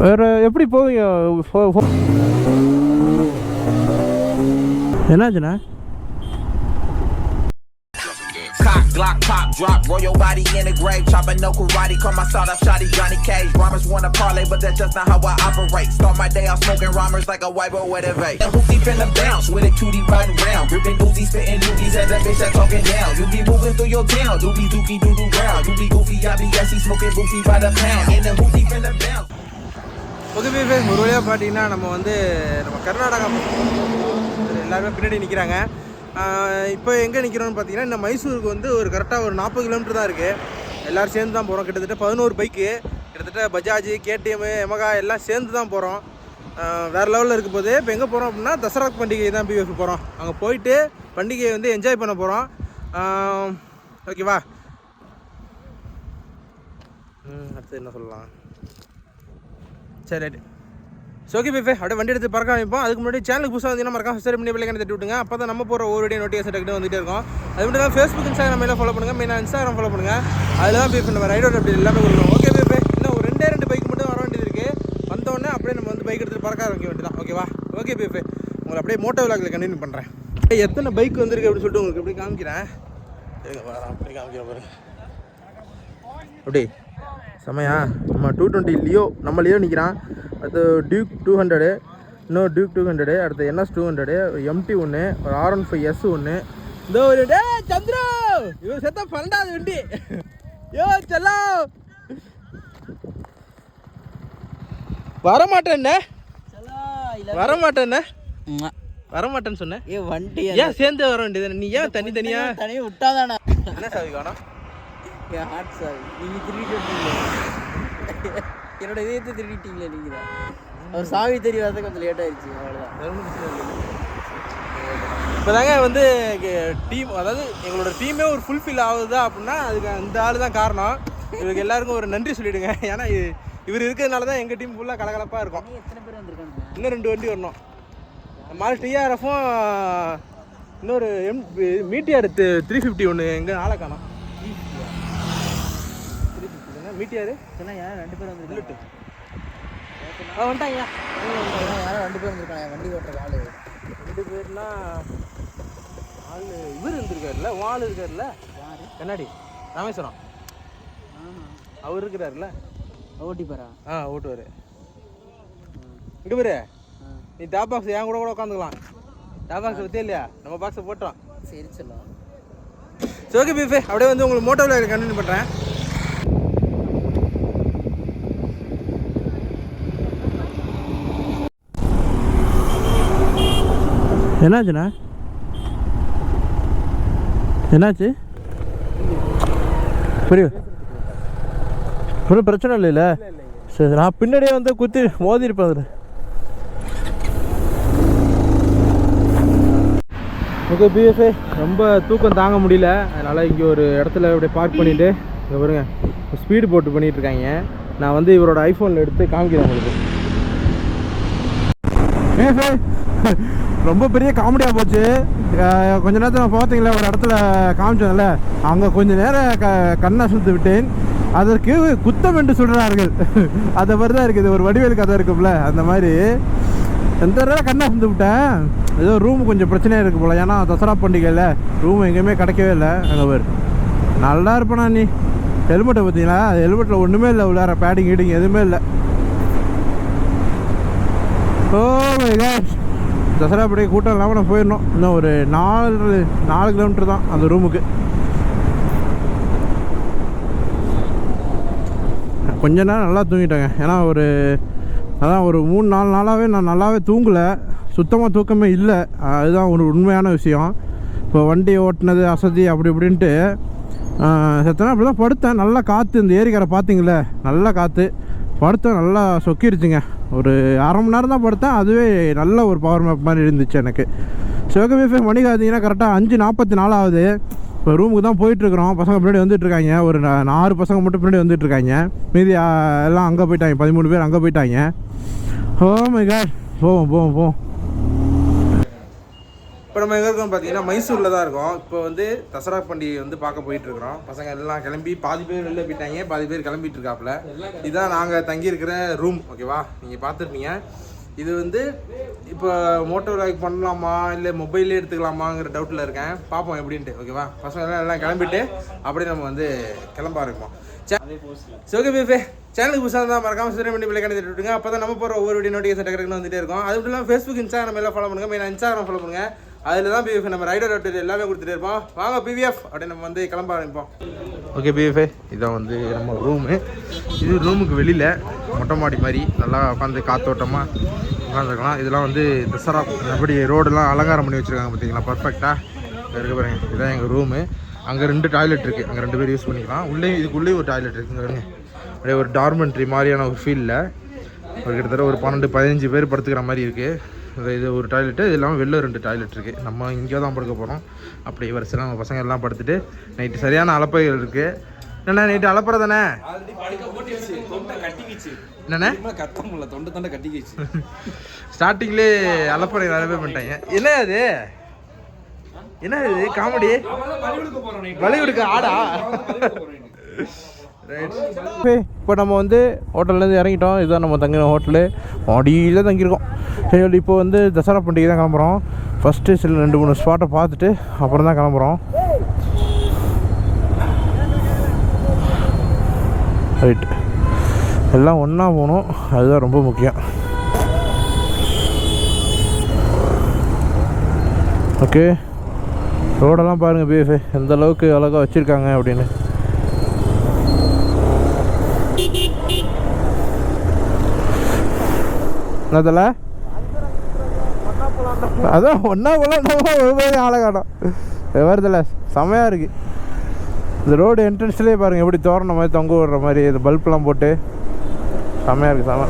வேறு எப்படி போவீங்க ஃபோ- ஃபோ- என்னாச்சுண்ணா Cock, Glock, pop, drop, roll your body in the grave. Chopping no karate, call my sawed off shotty Johnny Cage. Rhymers wanna parlay, but that's just not how I operate. Start my day off smoking rhymers like a white boy with a vape. And hoopty finna bounce with a cutie riding round. Ripping Uzi, spitting doobies as that bitch that talking down. You be moving through your town, doobie dookie doo doo round. You be goofy, I be gassy, smoking goofy by the pound. And the hoopty finna bounce. Okay ஒரு வழியாக பார்த்தீங்கன்னா நம்ம வந்து நம்ம கர்நாடகா எல்லாருமே பின்னாடி நிற்கிறாங்க இப்போ எங்கே நிற்கிறோம்னு பார்த்தீங்கன்னா இந்த மைசூருக்கு வந்து ஒரு கரெக்டாக ஒரு நாற்பது கிலோமீட்டர் தான் இருக்குது எல்லோரும் சேர்ந்து தான் போகிறோம் கிட்டத்தட்ட பதினோரு பைக்கு கிட்டத்தட்ட பஜாஜ் கேடிஎம் எமகா எல்லாம் சேர்ந்து தான் போகிறோம் வேறு லெவலில் இருக்கும் போது இப்போ எங்கே போகிறோம் அப்படின்னா தசரா பண்டிகை தான் பிஎஃப் போகிறோம் அங்கே போயிட்டு பண்டிகையை வந்து என்ஜாய் பண்ண போகிறோம் ஓகேவா அடுத்து என்ன சொல்லலாம்? சரி ரைட்டு. ஓகே பிஃபே அப்படியே வண்டி எடுத்து பறக்க வைப்போம் அதுக்கு முன்னாடி சேனலுக்கு புதுசாக வந்தீங்கன்னா மறக்காம சரி பண்ணி பிள்ளைங்க தட்டி விட்டுங்க அப்போ தான் நம்ம போகிற ஒரு வீடியோ நோட்டிஃபிகேஷன் டக்குனு வந்துட்டே இருக்கும். அது மட்டும் தான் ஃபேஸ்புக் இன்ஸ்டாகிராம் எல்லாம் ஃபாலோ பண்ணுங்கள் மெயினாக இன்ஸ்டாகிராம் ஃபாலோ பண்ணுங்கள் அதில் தான் பிஃபே நம்ம ரைடோட அப்படி எல்லாமே கொடுக்கணும். ஓகே பிஃபே இன்னும் ஒரு ரெண்டே ரெண்டு பைக் மட்டும் வர வேண்டியது இருக்குது வந்தோடனே அப்படியே நம்ம வந்து பைக் எடுத்துகிட்டு பறக்க ஆரம்பிக்க வேண்டியதான் ஓகேவா ஓகே பிஃபே உங்களை அப்படியே மோட்டோ விளாகில் கண்டினியூ பண்ணுறேன் எத்தனை பைக் வந்திருக்கு அப்படின்னு சொல்லிட்டு உங்களுக்கு எப்படி காமிக்கிறேன்? அப்படி காமிக்கிறேன் பாரு. அப்படி செமையா நம்ம டூ டுவெண்ட்டி லியோ நம்ம லியோ நிற்கிறான் அடுத்து டியூக் டூ ஹண்ட்ரடு இன்னும் டியூக் டூ ஹண்ட்ரடு அடுத்து என்எஸ் டூ ஹண்ட்ரடு எம்டி ஒன்று ஒரு ஆர் ஒன் ஃபைவ் எஸ் ஒன்று இந்த ஒரு டே சந்திரு! இவர் செத்த பன்னெண்டாவது வண்டி. யோ செல்லா வரமாட்டேன்ன? வரமாட்டேன்ன? வரமாட்டேன்னு சொன்னேன். ஏ வண்டி ஏன் சேர்ந்து வர வேண்டியது நீ ஏன் தனி தனியா? தனியாக விட்டாதானே? என்ன சாவி காணும்? என் ஹார்ட் சாவி நீங்கள் திருடிட்டு என்னோட இதயத்தை திருடிட்டீங்களே நீங்கள் தான். அவர் சாவி தெரிய வரது கொஞ்சம் லேட் ஆயிடுச்சு அவ்வளோதான் இப்போதாங்க வந்து டீம் அதாவது எங்களோட டீமே ஒரு ஃபுல்ஃபில் ஆகுதா அப்படின்னா அதுக்கு அந்த ஆள் தான் காரணம். இவருக்கு எல்லாருக்கும் ஒரு நன்றி சொல்லிடுங்க. ஏன்னா இது- இவர் இருக்கிறதுனால தான் எங்கள் டீம் ஃபுல்லாக கலகலப்பாக இருக்கும். எத்தனை பேர் வந்திருக்காங்க இன்னும் ரெண்டு வண்டி வரணும். மாதிரி டிஆர்எஃப்பும் இன்னொரு எம் மீட்டிஆர் த்ரீ ஃபிஃப்டி ஒன்று எங்கே ஆளை காணோம். ஃபிஃப்டி மீட்டிஆர் சொன்னா யாரும் ரெண்டு பேர் வந்திருக்காங்க. ஆ வந்துட்டாங்க. யாரும் ரெண்டு பேர் வந்திருக்காங்க. வண்டி ஓட்டுற ஆளு. ரெண்டு பேர்னா ஆள் இவர் இருந்திருக்காருல்ல? ஆள் இருக்காருல்ல? யாரு? கண்ணாடி. ராமேஸ்வரம். அவர் இருக்கிறாருல்ல? ஓட்டிப்பாரா? ஆ ஓட்டுவார். இங்கே பாரு. நீ பாக்ஸ் என் கூட கூட உட்காந்துக்கலாம். டாப் பாக்ஸ் இல்லையா? நம்ம பாக்ஸை போட்டோம். சரி சொல்லலாம் சரி ஓகே பீஃபே அப்படியே வந்து உங்களுக்கு மோட்டோவில் கண்டினியூ பண்ணுறேன் என்னாச்சுண்ணா? என்னாச்சு? புரியும் ஒன்றும் பிரச்சனை இல்லைல்ல சரி நான் பின்னாடியே வந்து குத்தி மோதிருப்பேன் அதில். ஓகே பிஎஃப்ஏ ரொம்ப தூக்கம் தாங்க முடியல. அதனால் இங்கே ஒரு இடத்துல அப்படியே பார்க் பண்ணிவிட்டு இங்கே பாருங்க ஸ்பீடு போட்டு பண்ணிட்டு இருக்காங்க. நான் வந்து இவரோட ஐஃபோனில் எடுத்து காமிக்கிறேன் உங்களுக்கு. ரொம்ப பெரிய காமெடியாக போச்சு. கொஞ்ச நேரத்தில் நான் பார்த்தீங்களா ஒரு இடத்துல காமிச்சோம்ல அங்கே கொஞ்ச நேரம் க கண்ணை சுத்து விட்டேன். அதற்கு குத்தம் என்று சொல்கிறார்கள் அதை மாதிரி தான் இருக்குது ஒரு வடிவேல் கதை இருக்கும்ல அந்த மாதிரி. எந்த தடவை கண்ணை சுந்து விட்டேன்? ஏதோ ரூம் கொஞ்சம் பிரச்சனையாக இருக்குது போல. ஏன்னா தசரா பண்டிகையில் ரூம் எங்கேயுமே கிடைக்கவே இல்லை அங்கே பேர். நல்லா இருப்பேனா நீ? ஹெல்மெட்டை பார்த்தீங்களா? ஹெல்மெட்டில் ஒன்றுமே இல்லை உள்ளார பேடிங் கீடிங் எதுவுமே இல்லை. ஓ மை காட் தசரா பண்டிகை கூட்டம் இல்லாமல் நான் போயிடணும். இன்னும் ஒரு நாலு நாலு கிலோமீட்டர் தான் அந்த ரூமுக்கு கொஞ்ச நேரம் நல்லா தூங்கிட்டேங்க. ஏன்னா ஒரு அதான் ஒரு மூணு நாலு நாளாகவே நான் நல்லாவே தூங்கலை. சுத்தமாக தூக்கமே இல்லை. அதுதான் ஒரு உண்மையான விஷயம். இப்போ வண்டி ஓட்டினது அசதி அப்படி இப்படின்ட்டு செத்தனா அப்படி தான் படுத்தேன். நல்லா காற்று இந்த ஏரிக்கரை பார்த்தீங்களே? நல்லா காற்று படுத்தேன் நல்லா சொக்கிருச்சுங்க. ஒரு அரை மணி நேரம் தான் படுத்தேன். அதுவே நல்ல ஒரு பவர் மேப் மாதிரி இருந்துச்சு எனக்கு. சிவகவிஃபை மணி பார்த்தீங்கன்னா கரெக்டாக அஞ்சு நாற்பத்தி நாலு ஆகுது. இப்போ ரூமுக்கு தான் போயிட்டுருக்குறோம். பசங்க பின்னாடி வந்துட்டுருக்காங்க. ஒரு நா- ஆறு பசங்க மட்டும் பின்னாடி வந்துட்டுருக்காங்க. மீதி எல்லாம் அங்கே போயிட்டாங்க. பதிமூணு பேர் அங்கே போயிட்டாங்க. ஓ மை காட் போவோம் போவோம் போவோம். இப்போ நம்ம எங்கே இருக்கோம் பார்த்தீங்கன்னா மைசூரில் தான் இருக்கோம். இப்போ வந்து தசரா பண்டிகை வந்து பார்க்க போயிட்டு இருக்கிறோம். பசங்க எல்லாம் கிளம்பி பாதி பேர் வெளில போயிட்டாங்க. பாதி பேர் கிளம்பிட்டு இருக்காப்புல. இதுதான் நாங்கள் தங்கியிருக்கிற ரூம் ஓகேவா நீங்கள் பார்த்துருப்பீங்க. இது வந்து இப்போ மோட்டோ லாக் பண்ணலாமா இல்லை மொபைல்லே எடுத்துக்கலாமாங்கிற டவுட்டில் இருக்கேன். பார்ப்போம் எப்படின்ட்டு ஓகேவா பசங்க எல்லாம் எல்லாம் கிளம்பிட்டு அப்படியே நம்ம வந்து கிளம்ப இருக்கோம் சோகே பேஃபே சேனலுக்கு புதுசாக இருந்தால் மறக்காம சரி பண்ணி பிள்ளை கணக்கு விட்டுங்க அப்போ தான் நம்ம போகிற ஒவ்வொரு வீடியோ நோட்டிஃபிகேஷன் டக்குனு வந்துட்டே இருக்கும். அது மட்டும் இல்லாமல் ஃபேஸ்புக் இன்ஸ்டாகிராம் எல்லாம் ஃபாலோ பண்ணுங்க. மெயின் இன்ஸ்டாகிராம் ஃபாலோ பண்ணுங்க. அதில் தான் பிவிஎஃப் நம்ம ரைடர் அப்டேட் எல்லாமே கொடுத்துட்டே இருப்போம். வாங்க பிவிஎஃப் அப்படியே நம்ம வந்து கிளம்ப ஆரம்பிப்போம். ஓகே பிவிஎஃப் இதான் வந்து நம்ம ரூமு இது ரூமுக்கு வெளியில் மொட்டை மாடி மாதிரி நல்லா உட்காந்து காத்தோட்டமாக உட்காந்துருக்கலாம் இதெல்லாம் வந்து தசரா எப்படி ரோடெல்லாம் அலங்காரம் பண்ணி வச்சுருக்காங்க பார்த்தீங்களா பர்ஃபெக்டாக இருக்க பாருங்க. இதுதான் எங்கள் ரூமு அங்கே ரெண்டு டாய்லெட் இருக்குது அங்கே ரெண்டு பேர் யூஸ் பண்ணிக்கலாம். உள்ளே இதுக்குள்ளேயும் ஒரு டாய்லெட் இருக்குங்க பாருங்க. அப்படியே ஒரு டார்மெண்ட்ரி மாதிரியான ஒரு ஃபீல்டில் ஒரு கிட்டத்தட்ட ஒரு பன்னெண்டு பதினஞ்சு பேர் படுத்துக்கிற மாதிரி இருக்குது இது ஒரு டாய்லெட்டு இது இல்லாமல் வெளில ரெண்டு டாய்லெட் இருக்குது நம்ம இங்கே தான் படுக்க போகிறோம் அப்படி வரிசையில் நம்ம பசங்க எல்லாம் படுத்துட்டு நைட்டு சரியான அலப்பைகள் இருக்குது என்னண்ணா நைட்டு அலப்புற தானே என்னண்ணே? கத்த முடியல. தொண்டை தொண்டை கட்டிக்கிச்சு. ஸ்டார்டிங்லேயே அலப்பறை நிறைய பேர் பண்ணிட்டாங்க. என்ன அது? என்ன இது? காமெடி? வலி கொடுக்க ஆடா? இப்போ நம்ம வந்து ஹோட்டல்லேருந்து இறங்கிட்டோம். இதுதான் நம்ம தங்கின ஹோட்டலு. மாடியில் தங்கியிருக்கோம். சரி இப்போ வந்து தசரா பண்டிகை தான் கிளம்புறோம். ஃபஸ்ட்டு சில ரெண்டு மூணு ஸ்பாட்டை பார்த்துட்டு அப்புறம் தான் கிளம்புறோம். ரைட் எல்லாம் ஒன்றா போகணும். அதுதான் ரொம்ப முக்கியம். ஓகே ரோடெல்லாம் பாருங்கள் பிஎஃப் எந்த அளவுக்கு அழகாக வச்சுருக்காங்க அப்படின்னு. என்னதில்? அதான் ஒன்றா போகலாம் ஒரு மாதிரி ஆளை காணும். செமையாக இருக்குது இந்த ரோடு என்ட்ரன்ஸ்லேயே பாருங்கள் எப்படி தோரண மாதிரி தொங்க விடுற மாதிரி இது பல்ப்லாம் போட்டு. செமையாக இருக்குது செம.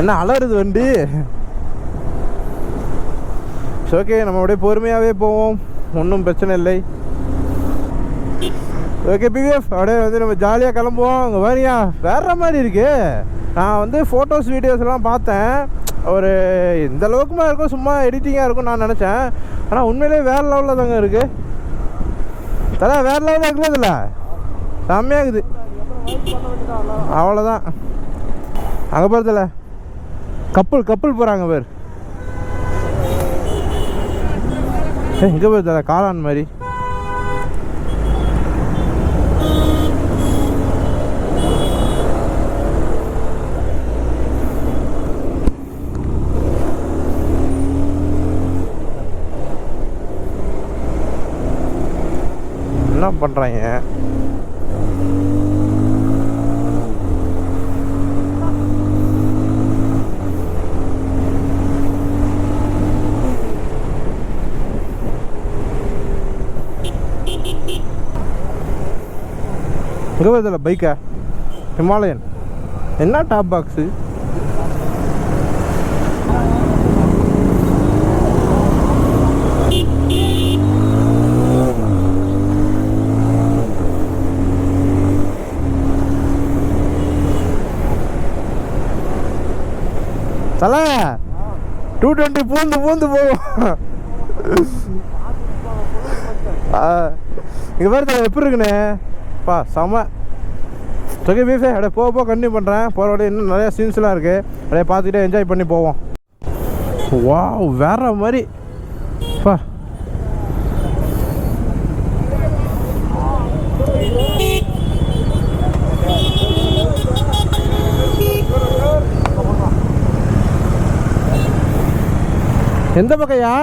என்ன அலறுது வண்டி? ஓகே நம்ம அப்படியே பொறுமையாகவே போவோம். ஒன்றும் பிரச்சனை இல்லை. ஓகே பிவிஎஃப் அப்படியே வந்து நம்ம ஜாலியாக கிளம்புவோம். அங்கே வரியா வேற மாதிரி இருக்கு. நான் வந்து ஃபோட்டோஸ் வீடியோஸ்லாம் பார்த்தேன். ஒரு இந்த அளவுக்குமா இருக்கும். சும்மா எடிட்டிங்காக இருக்கும் நான் நினச்சேன். ஆனால் உண்மையிலேயே வேறு லெவலில் தாங்க இருக்குது தலை வேறு லெவலில் இருக்குதுல்ல செம்மையாக இருக்குது. அவ்வளோதான் அங்கே போகிறதில்ல கப்புள் கப்புள் போகிறாங்க பேர். எங்கே போய் காளான் மாதிரி. என்ன பண்ணுறாங்க இங்கே வருதுல பைக்கா ஹிமாலயன் என்ன டாப் பாக்ஸு தல. டூ டுவெண்ட்டி பூந்து பூந்து போகும். இங்கே பாரு தலை எப்படி இருக்குண்ணே பா செம. ஓகே பீஃபே அப்படியே போக போக கண்டினியூ பண்ணுறேன் போகிற வழி இன்னும் நிறையா சீன்ஸ்லாம் இருக்குது அப்படியே பார்த்துக்கிட்டே என்ஜாய் பண்ணி போவோம். வா வேற மாதிரி. பா. எந்த பக்கையா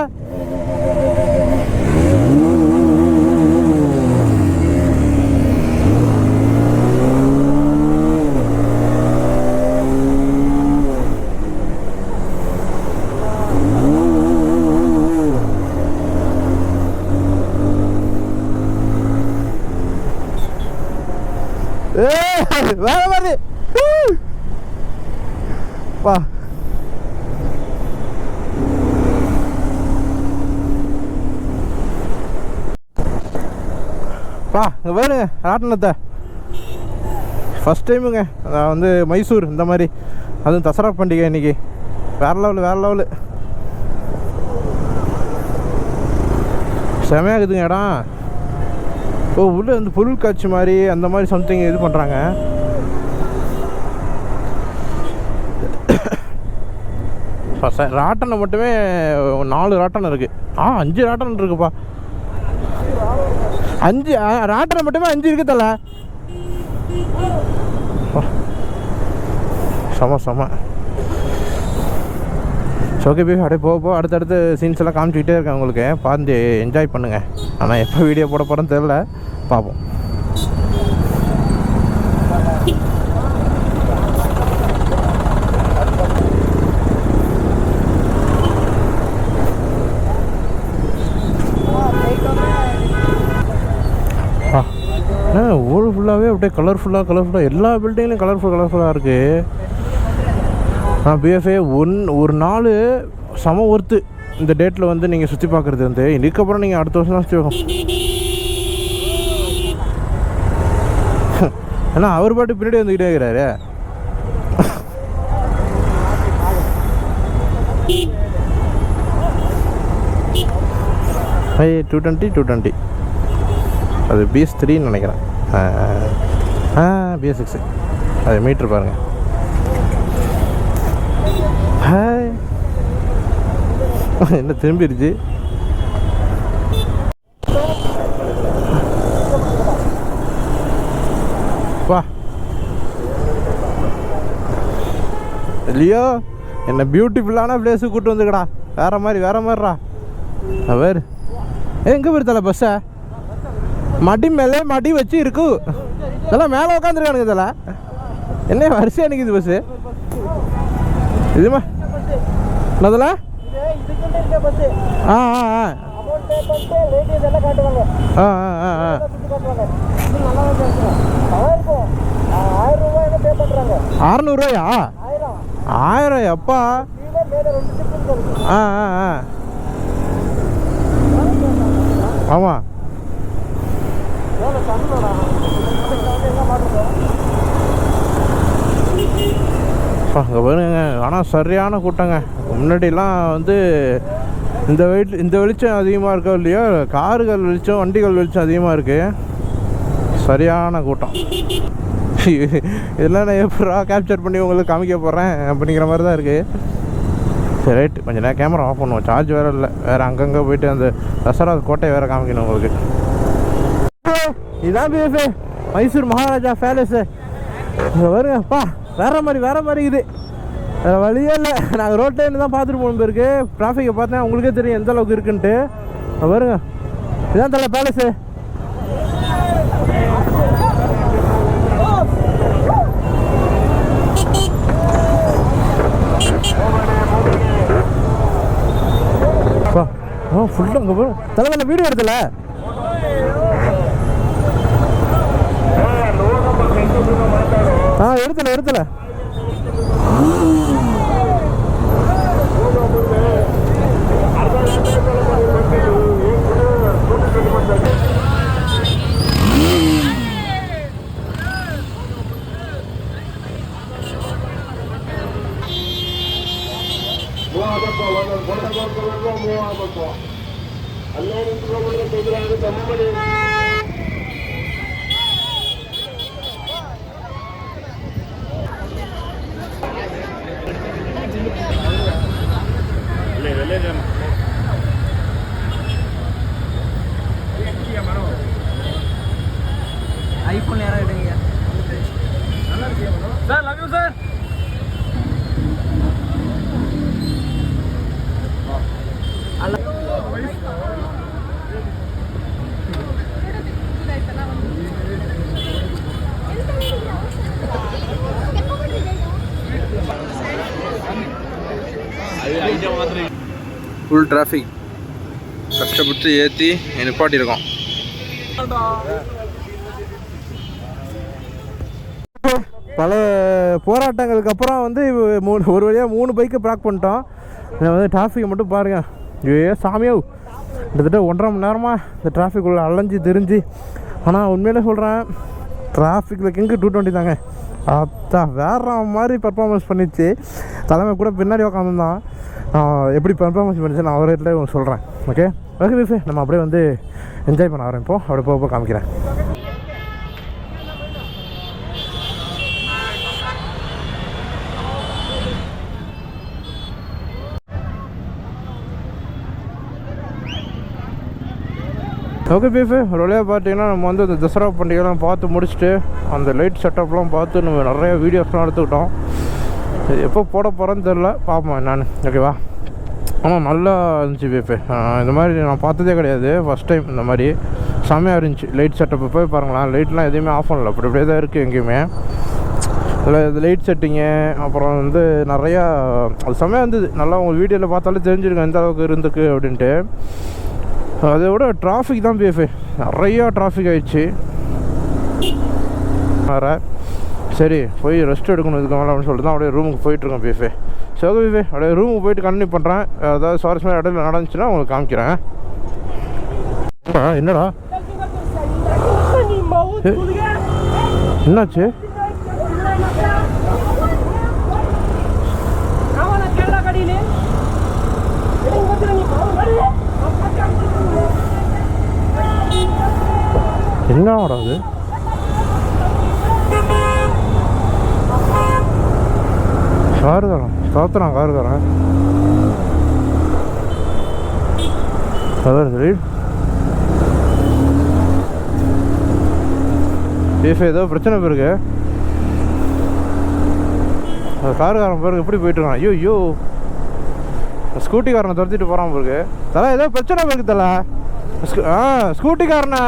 வேற மாதிரி. வா. பா இங்கே வேணுங்க ராட்டினத்தை. ஃபஸ்ட் டைமுங்க நான் வந்து மைசூர் இந்த மாதிரி. அதுவும் தசரா பண்டிகை இன்னைக்கு. வேற லெவலு வேறு லெவலு செமையாக இருக்குதுங்க இடம். ஓ உள்ளே வந்து பொருள் காட்சி மாதிரி அந்த மாதிரி சம்திங் இது பண்ணுறாங்க ராட்டனம் மட்டுமே நாலு ராட்டன் இருக்குது ஆ அஞ்சு ராட்டன் இருக்குப்பா. அஞ்சு ஆ, மட்டுமே அஞ்சு இருக்கு தல. செம செம. ஓகே பி அப்படியே போக போக அடுத்தடுத்து சீன்ஸ் எல்லாம் காமிச்சிக்கிட்டே இருக்கேன் உங்களுக்கு. பார்த்து என்ஜாய் பண்ணுங்கள் ஆனால் எப்போ வீடியோ போட போகிறேன்னு தெரில பார்ப்போம். ஊர் ஃபுல்லாகவே அப்படியே கலர்ஃபுல்லாக கலர்ஃபுல்லாக எல்லா பில்டிங்லையும் கலர்ஃபுல் கலர்ஃபுல்லாக இருக்குது நான் பிஎஃப்ஏ ஒன் ஒரு நாள் சம ஒர்த்து இந்த டேட்டில் வந்து நீங்கள் சுற்றி பார்க்குறது வந்து இதுக்கப்புறம் நீங்கள் அடுத்த வருஷம் தான் சுற்றி பார்க்கணும் ஏன்னா அவர் பாட்டு பின்னாடி வந்துக்கிட்டே இருக்கிறாரு. I two twenty two twenty அது பிஎஸ் த்ரீன்னு நினைக்கிறேன். ஆ, பிஎஸ் அது மீட்ரு பாருங்கள் ஹாய். என்ன திரும்பிடுச்சு? வா. இல்லையோ என்ன பியூட்டிஃபுல்லான பிளேஸுக்கு கூட்டு வந்துக்கடா வேற மாதிரி வேற மாதிரிடா. அவர் எங்கே போயிருத்தல பஸ்ஸை மடி மேலே மடி வச்சு இருக்கு. இதெல்லாம் மேலே உட்காந்துருக்கானுங்க இதெல்லாம். என்ன வரிசையாக நிற்குது பஸ்ஸு இதுமா என்னதுல? ஆ ஆ ஆ. ஆ ஆ ஆ ஆ. அறநூறுவாயா ஆயிரம் எப்பா? ஆ ஆ ஆ. ஆமாம் அங்கே பாருங்க. ஆனால் சரியான கூட்டங்க. முன்னாடிலாம் வந்து இந்த வெயிட் இந்த வெளிச்சம் அதிகமாக இருக்கோ இல்லையோ காருகள் வெளிச்சம் வண்டிகள் வெளிச்சம் அதிகமாக இருக்குது சரியான கூட்டம். இதெல்லாம் நான் எப்படா கேப்சர் பண்ணி உங்களுக்கு காமிக்க போகிறேன் அப்படிங்கிற மாதிரி தான் இருக்குது சரி ரைட் கொஞ்சம் நேரம் கேமரா ஆஃப் பண்ணுவோம். சார்ஜ் வேறு இல்லை. வேறு அங்கங்கே போயிட்டு அந்த தசரா கோட்டையை வேறு காமிக்கணும் உங்களுக்கு. இதான் பிஎஃப்ஏ மைசூர் மகாராஜா பேலஸு இங்கே வருங்கப்பா வேற மாதிரி வேற மாதிரி இது வேறு வழியே இல்லை. நாங்கள் ரோட்லேருந்து தான் பார்த்துட்டு போகணும் பேருக்கு டிராஃபிக்கை பார்த்தேன் உங்களுக்கே தெரியும் எந்த அளவுக்கு இருக்குன்ட்டு. வருங்க இதான் தலை பேலஸு அப்பா ஃபுல்லாக அங்கே போகிறோம் தலைவரில் வீடியோ எடுத்தல ஆ எடுத்துல எடுத்துல ஃபுல் டிராஃபிக் கஷ்டப்பட்டு ஏற்றி நிப்பாட்டியிருக்கோம். பல போராட்டங்களுக்கு அப்புறம் வந்து மூணு ஒரு வழியாக மூணு பைக்கை ப்ராக் பண்ணிட்டோம். இதில் வந்து டிராஃபிக்கை மட்டும் பாருங்கள் ஐயோ சாமியோ கிட்டத்தட்ட ஒன்றரை மணி நேரமாக இந்த டிராஃபிக் உள்ள அலைஞ்சு தெரிஞ்சு. ஆனால் உண்மையிலே சொல்கிறேன் டிராஃபிக்கில் கிங்கு டூ டுவெண்ட்டி தாங்க. அதான் வேற மாதிரி பர்ஃபார்மன்ஸ் பண்ணிச்சு. தலைமை கூட பின்னாடி உட்காந்துருந்தான் எப்படி பர்ஃபார்மன்ஸ் பண்ணிச்சு நான் அவரே சொல்கிறேன் ஓகே ஓகே பீஃபே நம்ம அப்படியே வந்து என்ஜாய் பண்ண ஆரம்பிப்போம். அப்படியே போக போக காமிக்கிறேன். ஓகே பீஃபு ஒரு வழியாக பார்த்தீங்கன்னா நம்ம வந்து அந்த தசரா பண்டிகைலாம் பார்த்து முடிச்சுட்டு அந்த லைட் செட்டப்லாம் பார்த்து நம்ம நிறைய வீடியோஸ்லாம் எடுத்துக்கிட்டோம். இது எப்போ போட போகிறேன்னு தெரில பார்ப்போம் நான் ஓகேவா ஆமாம் நல்லா இருந்துச்சு பீஃபு இந்த மாதிரி நான் பார்த்ததே கிடையாது. ஃபஸ்ட் டைம் இந்த மாதிரி. செம்மையாக இருந்துச்சு. லைட் செட்டப் போய் பாருங்களேன். லைட்லாம் எதுவுமே ஆஃப் பண்ணல. அப்படி அப்படியே தான் இருக்குது எங்கேயுமே. அதில் இந்த லைட் செட்டிங்கு அப்புறம் வந்து நிறையா அது செம்மையாக இருந்தது. நல்லா உங்கள் வீடியோவில் பார்த்தாலே தெரிஞ்சிருக்கேன் எந்த அளவுக்கு இருந்துக்கு அப்படின்ட்டு. அதை விட டிராஃபிக் தான் பிஎஃப்ஏ நிறையா டிராஃபிக் ஆயிடுச்சு. வேறு சரி போய் ரெஸ்ட் எடுக்கணும் இதுக்கு மேலே அப்படின்னு சொல்லிட்டு தான் அப்படியே ரூமுக்கு போயிட்டுருக்கோம் பிஎஃப்ஏ சரி பிஎஃபே அப்படியே ரூமுக்கு போயிட்டு கண்டினியூ பண்ணுறேன் அதாவது சுவாரஸ்யமாக இடையில நடந்துச்சுன்னா உங்களுக்கு காமிக்கிறேன். ஆ, என்னடா? என்னாச்சு? என்னடா அது காருக்காரன் காத்துறான் காருக்காரன் அதான் சரி சேஃப் ஏதோ பிரச்சனை போயிருக்கு. அது காருக்காரன் பேருக்கு எப்படி போயிட்டு இருக்கான் ஐயோ. ஐயோ ஸ்கூட்டிக்காரனை துரத்திட்டு போகிறான் பிறகு தலை ஏதோ பிரச்சனை இருக்கு தலை. ஸ்கூ- ஆ ஸ்கூட்டிக்காரனை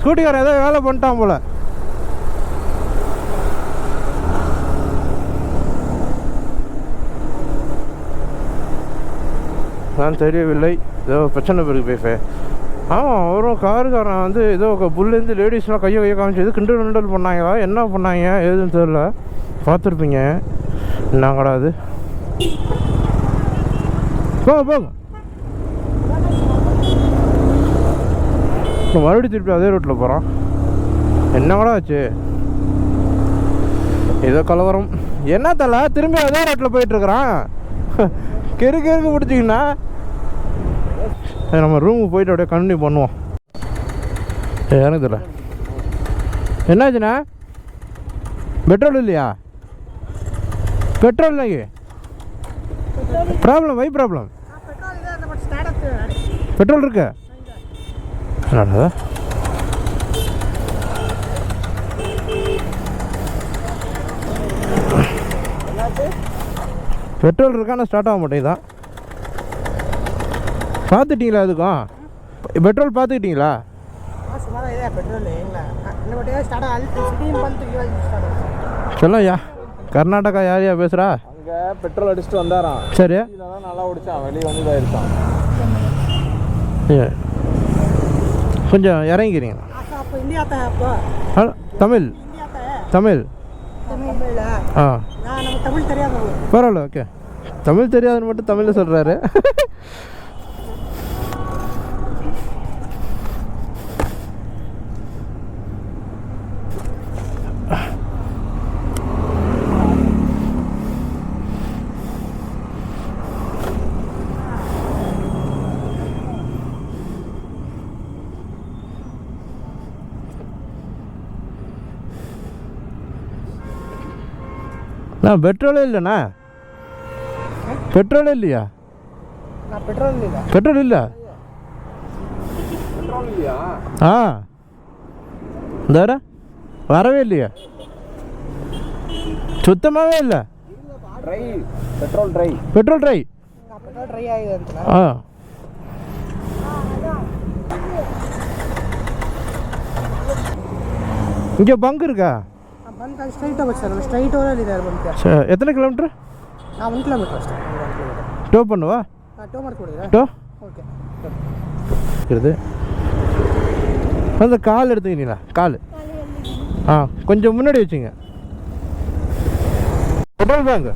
ஸ்கூட்டிக்காரன் ஏதோ வேலை பண்ணிட்டான் போல. நான் தெரியவில்லை. ஏதோ பிரச்சனை பிறகு பேஃபே ஆமாம் வரும் காருக்காரன் வந்து ஏதோ புல்லேருந்து லேடிஸ்லாம் கையை கையை காமிச்சு எது கிண்டல் கிண்டல் பண்ணாங்களா என்ன பண்ணாங்க? ஏதுன்னு தெரியல. பார்த்துருப்பீங்க. என்னங்கடா அது போங்க போங்க. மறுபடியும் திருப்பி அதே ரோட்டில் போகிறான் என்னங்கடா ஆச்சு? ஏதோ கலவரம். என்ன தல? திரும்பி அதே ரோட்டில் போயிட்டுருக்குறான் கெரு கெருக்கு பிடிச்சிங்கன்னா நம்ம ரூமுக்கு போயிட்டு அப்படியே கண்டினியூ பண்ணுவோம். எனக்கு தெரியல என்னாச்சுண்ணா? பெட்ரோல் இல்லையா? பெட்ரோல் இல்லைங்க ப்ராப்ளம் வை ப்ராப்ளம் பெட்ரோல் இருக்கு? என்னடா பெட்ரோல் இருக்கான ஸ்டார்ட் ஆக மாட்டேங்குதான் பார்த்துட்டிங்களா அதுக்கும் பெட்ரோல் பார்த்துக்கிட்டிங்களா? சொல்லையா கர்நாடகா யாரையா பேசுகிறா அங்கே பெட்ரோல் அடிச்சுட்டு வந்தாராம். சரி நல்லா ஓடிச்சான் வெளியே வந்து தான் இருக்கான் கொஞ்சம் இறங்கிக்கிறீங்க. தமிழ். தமிழ். ஆ. பரவாயில்ல ஓகே தமிழ் தெரியாதுன்னு மட்டும் தமிழில் சொல்கிறாரு நான் பெட்ரோலே இல்லைண்ணா. பெட்ரோலே இல்லையா? பெட்ரோல் இல்லை? ஆ. இந்த வரவே இல்லையா. சுத்தமாகவே இல்லை. பெட்ரோல் ட்ரை பெட்ரோல் ட்ரை ஆ. இங்கே பங்க் இருக்கா? ಬಂದು ಅಲ್ಲಿ ಸ್ಟ್ರೈಟ್ ಹೋಗ್ಬೇಕು ಸರ್ ಸ್ಟ್ರೈಟ್ ಓರಲ್ಲಿ ಇದೆ ಬಂದು சரி எத்தனை கிலோமீட்ரு ನಾವು ಒಂದು ಕಿಲೋಮೀಟ್ರ್ ಅಷ್ಟೇ ಒಂದು ಕಿಲೋಮೀಟರ್ டோ பண்ணுவா ಹಾಂ ಟೋ ಮಾಡ್ಕೊಡಿದ್ರೆ டோ ಓಕೆ இருக்குது அந்த கால் எடுத்துக்கிட்டீங்களா கால் ஆ கொஞ்சம் முன்னாடி வச்சுங்க பெட்ரோல் பேங்க்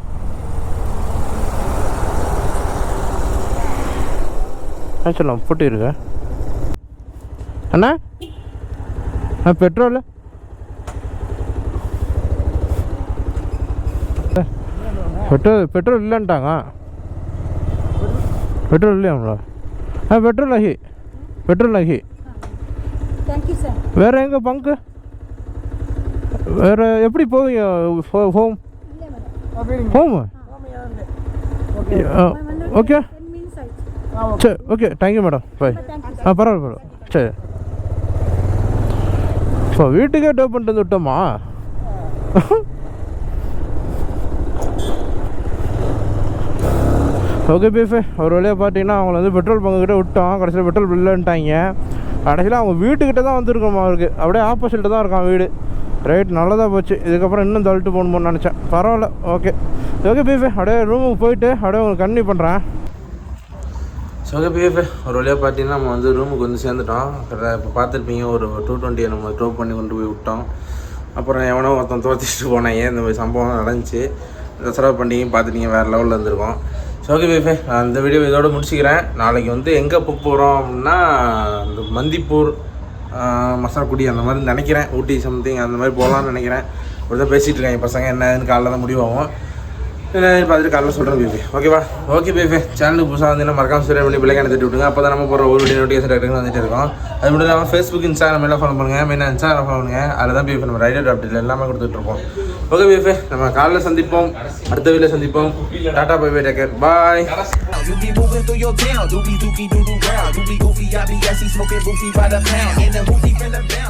ஆ சொல்லலாம் போட்டு இருக்க அண்ணா ஆ பெட்ரோல் பெட்ரோல் பெட்ரோல் இல்லைன்ட்டாங்க. பெட்ரோல் இல்லையாங்களா ஆ பெட்ரோல் ஆகி பெட்ரோல் ஆகி. வேறு எங்கே பங்கு? வேறு எப்படி போவீங்க? ஹோம்? இல்லை மேடம் ஹோம் ஓகே. சரி okay. Thank you madam bye ஆ பரவாயில்ல பரவாயில்ல. சரி. இப்போ வீட்டுக்கே டோ பண்ணிட்டு வந்து விட்டோமா? ஓகே பீஃபு ஒரு வழியாக பார்த்தீங்கன்னா அவங்கள வந்து பெட்ரோல் பங்குக்கிட்ட விட்டோம். கடைசியில் பெட்ரோல் இல்லைன்ட்டாங்க கடைசியில் அவங்க வீட்டுக்கிட்ட தான் வந்துருக்கோம் அவருக்கு. அப்படியே ஆப்போசிட்டில் தான் இருக்கான் வீடு. ரைட் நல்லதாக போச்சு. இதுக்கப்புறம் இன்னும் தள்ளிட்டு போகணும்னு நினச்சேன். பரவாயில்ல ஓகே ஓகே பீஃபு அப்படியே ரூமுக்கு போயிட்டு அப்படியே உங்களுக்கு கண்ணி பண்ணுறேன் ஸோ பிஎஃப் ஒரு வழியாக பார்த்தீங்கன்னா நம்ம வந்து ரூமுக்கு வந்து சேர்ந்துட்டோம். இப்போ பார்த்துருப்பீங்க ஒரு டூ டுவெண்ட்டியை நம்ம ட்ரோ பண்ணி கொண்டு போய் விட்டோம். அப்புறம் எவனோ ஒருத்தன் தோச்சிட்டு போனேன் ஏன் இந்த மாதிரி சம்பவம் நடந்துச்சு. தசரா பண்டிகையும் பார்த்துட்டீங்க வேறு லெவலில் இருந்திருக்கோம். ஸோ ஓகே பிஎஃப் நான் இந்த வீடியோ இதோட முடிச்சுக்கிறேன். நாளைக்கு வந்து எங்கே போக போகிறோம் அப்படின்னா இந்த மந்திப்பூர் மசாக்குடி அந்த மாதிரி நினைக்கிறேன். ஊட்டி சம்திங் அந்த மாதிரி போகலான்னு நினைக்கிறேன். ஒரு தான் பேசிகிட்டு என் பசங்க என்ன ஏதுன்னு காலைல தான் முடிவாகும் என்ன பார்த்துட்டு காலைல சொல்கிறேன் பேபி ஓகேவா ஓகே பேபி சேனலுக்கு புதுசாக வந்தீங்கன்னா மறக்காம சொல்லி பண்ணி பிள்ளைங்க தட்டி விட்டுங்க அப்போ தான் நம்ம போகிற ஒரு வீடியோ நோட்டிஃபிகேஷன் டக்குனு வந்துட்டு இருக்கோம். அது மட்டும் இல்லாமல் ஃபேஸ்புக் இன்ஸ்டாகிராம் எல்லாம் ஃபாலோ பண்ணுங்கள் மெயினாக இன்ஸ்டாகிராம் ஃபாலோ பண்ணுங்கள் அதில் தான் பேபி நம்ம ரைடர் அப்டேட் எல்லாமே கொடுத்துட்ருப்போம் ஓகே பிஎஃப் நம்ம காலைல சந்திப்போம் அடுத்த வீட்டில் சந்திப்போம் tata bye bye take care bye You be moving through your town, doobie dookie doo doo round. You be goofy, I be assy, smoking goofy by the pound. In the hoopty, finna bounce.